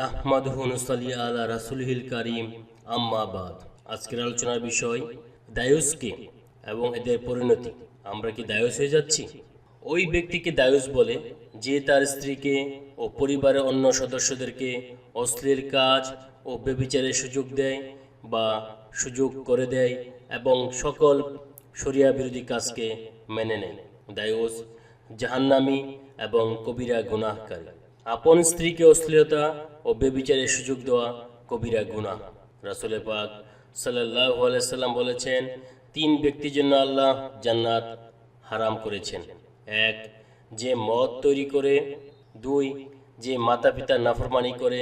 নাহমাদুহু নুসাল্লি আলা রাসূলিল কারীম। আম্মা বাদ। আজকের আলোচনার বিষয় দায়ুসকে এবং এদের পরিণতি। আমরা কি দায়ুস হয়ে যাচ্ছি? ওই ব্যক্তিকে দায়ুস বলে যে তার স্ত্রীকে ও পরিবারের অন্য সদস্যদেরকে অশ্লীল কাজ ও বেবিচারের সুযোগ দেয় বা সুযোগ করে দেয় এবং সকল শরিয়া বিরোধী কাজকে মেনে নেয়। দায়ুস জাহান্নামি এবং কবিরা গুনাহকারী। আপন স্ত্রীকে অশ্লীলতা ও বেবিচারের সুযোগ দেওয়া কবিরা গুনাহ। রাসুলে পাক সাল্লাম বলেছেন, তিন ব্যক্তির জন্য আল্লাহ জান্নাত হারাম করেছেন। এক, যে মদ তৈরি করে। দুই, যে মাতা পিতার নাফরমানি করে।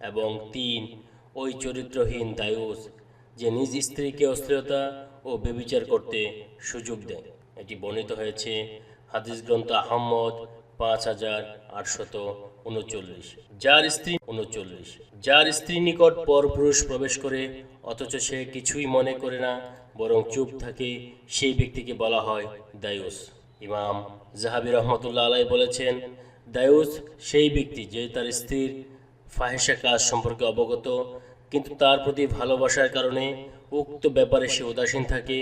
এবং তিন, ওই চরিত্রহীন দায়ুস, যে নিজ স্ত্রীকে অশ্লীলতা ও বেবিচার করতে সুযোগ দেয়। এটি বর্ণিত হয়েছে হাদিস গ্রন্থ আহম্মদ পাঁচ হাজার আটশত উনচল্লিশ। যার স্ত্রী উনচল্লিশ। যার স্ত্রী নিকট পরপুরুষ প্রবেশ করে, অথচ সে কিছুই মনে করে না, বরং চুপ থাকে, সেই ব্যক্তিকে বলা হয় দায়ুস। ইমাম জাহাবি রহমতুল্লাহ আলাই বলেছেন, দায়ুস সেই ব্যক্তি যে তার স্ত্রীর ফাহেসা কাজ সম্পর্কে অবগত, কিন্তু তার প্রতি ভালোবাসার কারণে উক্ত ব্যাপারে সে উদাসীন থাকে,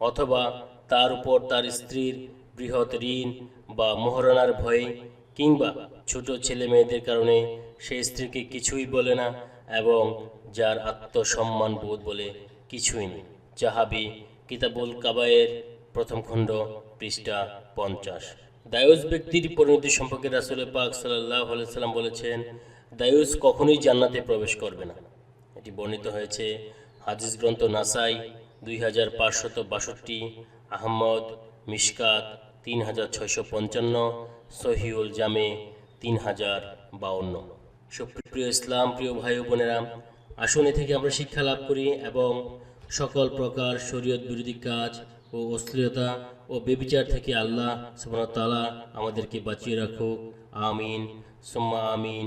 অথবা তার উপর তার স্ত্রীর বৃহৎ ঋণ বা মোহরানার ভয়ে কিংবা ছোট ছেলে মেয়েদের কারণে সেই স্ত্রীকে কিছুই বলে না এবং যার আত্মসম্মান বোধ বলে কিছুই নেই। জাহাবি কিতাবুল কাবায়ের প্রথম খণ্ড, পৃষ্ঠা পঞ্চাশ। দায়ুস ব্যক্তির পরিণতি সম্পর্কে রাসুল পাক সাল্লাহ সাল্লাম বলেছেন দায়ুস কখনোই জান্নাতে প্রবেশ করবে না। এটি বর্ণিত হয়েছে হাদিস গ্রন্থ নাসাই দুই হাজার পাঁচশত বাষট্টি, আহমদ, মিশকাত তিন হাজার ছয়শো পঞ্চান্ন, সহিউল জামে তিন হাজার বাউন্ন। সুপ্রিয় ইসলাম, প্রিয় ভাই ও বোনেরা, আসনে থেকে আমরা শিক্ষা লাভ করি এবং সকল প্রকার শরীয়ত বিরোধী কাজ ও অশ্লীলতা ও বেবিচার থেকে আল্লাহ তাআলা আমাদেরকে বাঁচিয়ে রাখুক। আমিন। সুম্মা আমিন।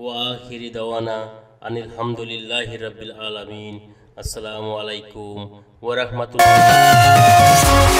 ওয়া আখিরি দাওয়ানা আনিল হামদুলিল্লাহি রাব্বিল আলামিন। আসসালামু আলাইকুম ওয়া রাহমাতুল্লাহ।